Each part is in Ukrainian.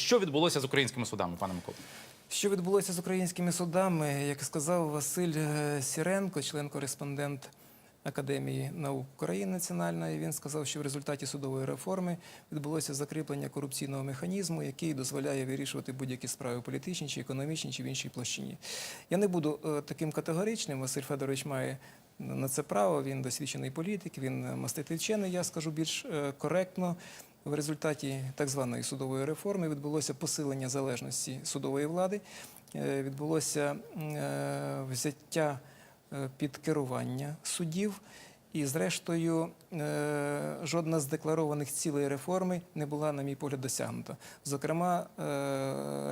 Що відбулося з українськими судами, пане Микола? Що відбулося з українськими судами? Як сказав Василь е, Сіренко, член-кореспондент Академії наук України національної, він сказав, що в результаті судової реформи відбулося закріплення корупційного механізму, який дозволяє вирішувати будь-які справи політичні чи економічні, чи в іншій площині. Я не буду е, таким категоричним. Василь Федорович має на це право. Він досвідчений політик, він маститий вчений. Я скажу більш е, коректно. В результаті так званої судової реформи відбулося посилення залежності судової влади, е, відбулося е, взяття е, під керування суддів. І, зрештою, жодна з декларованих цілей реформи не була, на мій погляд, досягнута. Зокрема,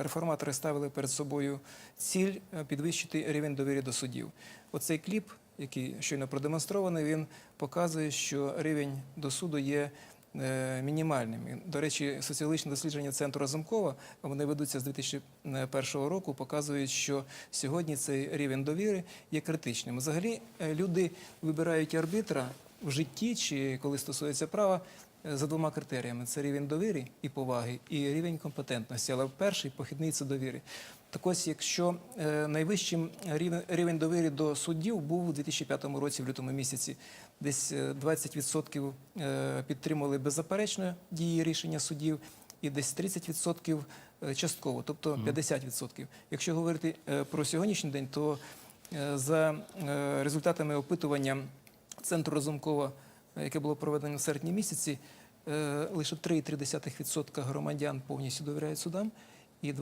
реформатори ставили перед собою ціль підвищити рівень довіри до суддів. Оцей кліп, який щойно продемонстрований, він показує, що рівень до суду є е, мінімальним. І, До речі, соціологічне дослідження центру Разумкова, вони ведуться з 2001 року, показують, що сьогодні цей рівень довіри є критичним. Взагалі, е, люди вибирають арбітра в житті чи коли стосується права. е, За двома критеріями: це рівень довіри і поваги, і рівень компетентності. Але перший похідний це довіри. Так ось, якщо е, найвищим рівень, рівень довіри до суддів був у 2005 році, в лютому місяці, десь е, 20% е, підтримували беззаперечно дії рішення суддів, і десь 30% е, частково, тобто 50%. Якщо говорити е, про сьогоднішній день, то е, за е, результатами опитування центру Разумкова, е, яке було проведено в серпні місяці, е, лише 3,3% громадян повністю довіряють судам, і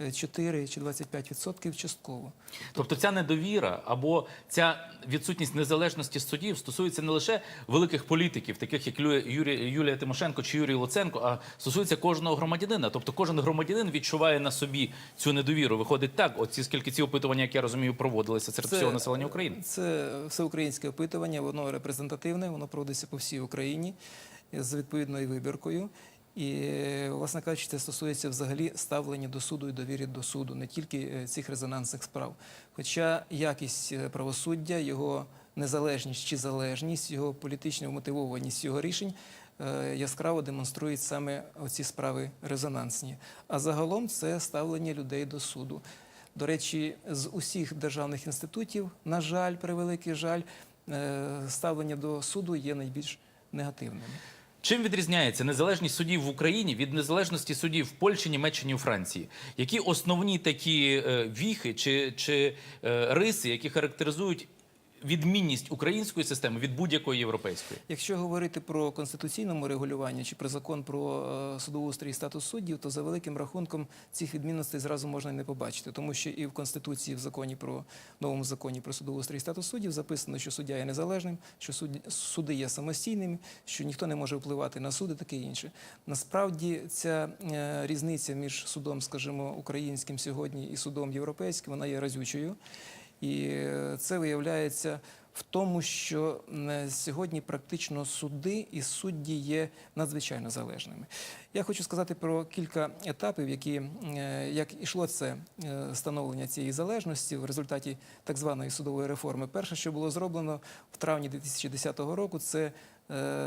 24 чи 25% частково. Тобто ця недовіра або ця відсутність незалежності суддів стосується не лише великих політиків, таких як Юлія Тимошенко чи Юрій Луценко, а стосується кожного громадянина. Тобто кожен громадянин відчуває на собі цю недовіру. Виходить так, оці скільки ці опитування, як я розумію, проводилися серед всього населення України. Це всеукраїнське опитування, воно репрезентативне, воно проводиться по всій Україні з відповідною вибіркою. І, власне кажучи, це стосується взагалі ставлення до суду і довірі до суду, не тільки е, цих резонансних справ. Хоча якість е, правосуддя, його незалежність чи залежність, його політична вмотивованість його рішень е, яскраво демонструють саме оці справи резонансні. А загалом це ставлення людей до суду. До речі, з усіх державних інститутів, на жаль, превеликий жаль, ставлення до суду є найбільш негативним. Чим відрізняється незалежність судів в Україні від незалежності судів в Польщі, Німеччині у Франції? Які основні такі е, віхи чи, чи е, риси, які характеризують відмінність української системи від будь-якої європейської? Якщо говорити про конституційному регулюванні чи про закон про е, судоустрій і статус суддів, то за великим рахунком цих відмінностей зразу можна й не побачити, тому що і в конституції, в законі про новому законі про судоустрій і статус суддів записано, що суддя є незалежним, що судді- суди є самостійними, що ніхто не може впливати на суди, таке інше. Насправді ця е, різниця між судом, скажімо, українським сьогодні і судом європейським, вона є разючою. І це виявляється в тому, що сьогодні практично суди і судді є надзвичайно залежними. Я хочу сказати про кілька етапів, які як ішло це е, становлення цієї залежності в результаті так званої судової реформи. Перше, що було зроблено в травні 2010 року, це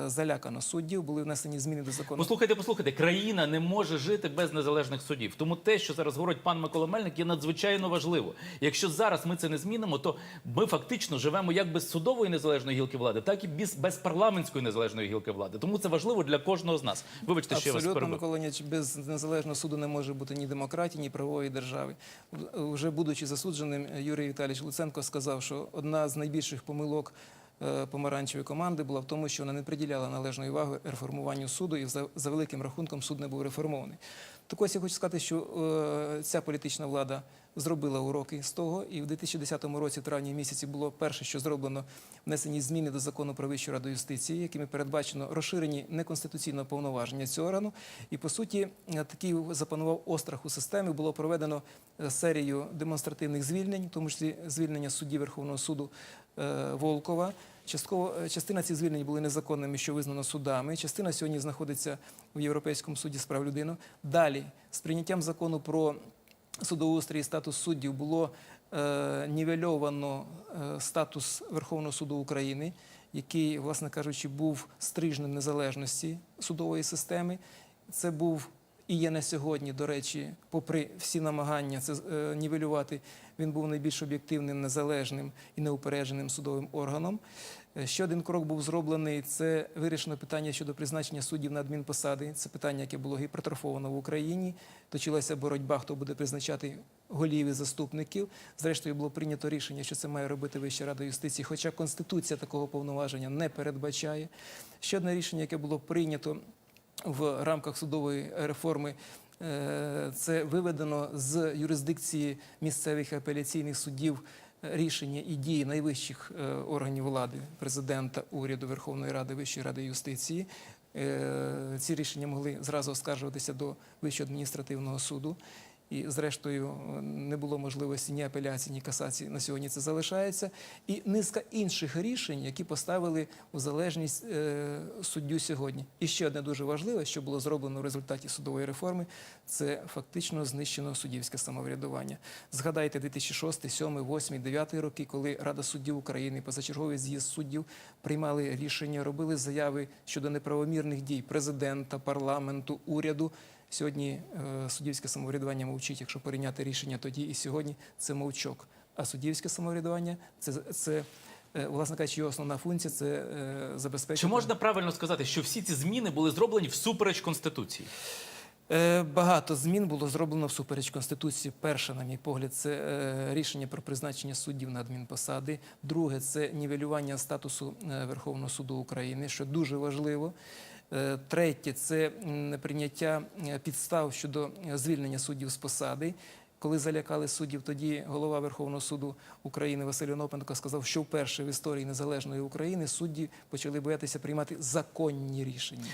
залякано суддів, були внесені зміни до закону. Послухайте, послухайте, країна не може жити без незалежних судів. Тому те, що зараз говорить пан Микола Мельник, є надзвичайно важливо. Якщо зараз ми це не змінимо, то ми фактично живемо як без судової незалежної гілки влади, так і без, без парламентської незалежної гілки влади. Тому це важливо для кожного з нас. Вибачте, що я вас перебив. Микола Леонідович, без незалежного суду не може бути ні демократії, ні правової держави. Вже будучи засудженим, Юрій Віталійович Луценко сказав, що одна з найбільших помилок е, помаранчевої команди була в тому, що вона не приділяла належної уваги реформуванню суду, і за, за великим рахунком суд не був реформований. Так ось я хочу сказати, що е, ця політична влада зробила уроки з того, і в 2010 році, в травні місяці, було перше, що зроблено внесені зміни до закону про Вищу раду юстиції, якими передбачено розширені неконституційного повноваження цього органу. І по суті, такий запанував острах у системі. Було проведено е, серію демонстративних звільнень, в тому числі звільнення судді Верховного суду е, Волкова. Частково е, частина цих звільнень були незаконними, що визнано судами. Частина сьогодні знаходиться в Європейському суді з прав людини. Далі з прийняттям закону про судоустрій і статус суддів було е, нівельовано е, статус Верховного суду України, який, власне кажучи, був стрижнем незалежності судової системи. Це був і є на сьогодні, до речі, попри всі намагання це е, нівелювати, він був найбільш об'єктивним, незалежним і неупередженим судовим органом. Е, Ще один крок був зроблений. Це вирішено питання щодо призначення суддів на адмінпосади. Це питання, яке було гіпертрофовано в Україні. Точилася боротьба, хто буде призначати голів і заступників. Зрештою, було прийнято рішення, що це має робити Вища рада юстиції, хоча Конституція такого повноваження не передбачає. Ще одне рішення, яке було прийнято в рамках судової реформи. е, Це виведено з юрисдикції місцевих апеляційних судів рішення і дії найвищих е, органів влади президента, уряду, Верховної Ради, Вищої ради юстиції. Е, Ці рішення могли зразу оскаржуватися до Вищого адміністративного суду. І, зрештою, не було можливості ні апеляції, ні касації. На сьогодні це залишається. І низка інших рішень, які поставили у залежність е, суддю сьогодні. І ще одне дуже важливе, що було зроблено в результаті судової реформи, це фактично знищено суддівське самоврядування. Згадайте 2006, 2007, 2008, 2009 роки, коли Рада суддів України, позачерговий з'їзд суддів приймали рішення, робили заяви щодо неправомірних дій президента, парламенту, уряду. Сьогодні е, суддівське самоврядування мовчить, якщо порівняти рішення тоді і сьогодні, це мовчок. А суддівське самоврядування це, це е, власне кажучи, його основна функція це е, забезпечити. Чи можна правильно сказати, що всі ці зміни були зроблені всупереч Конституції? Багато змін було зроблено всупереч Конституції. Перше, на мій погляд, це рішення про призначення суддів на адмінпосади. Друге це нівелювання статусу Верховного суду України, що дуже важливо. Е, Третє це прийняття е, підстав щодо е, звільнення суддів з посади. Коли залякали суддів, тоді голова Верховного суду України Василь Онопенко сказав, що вперше в історії незалежної України судді почали боятися приймати законні рішення.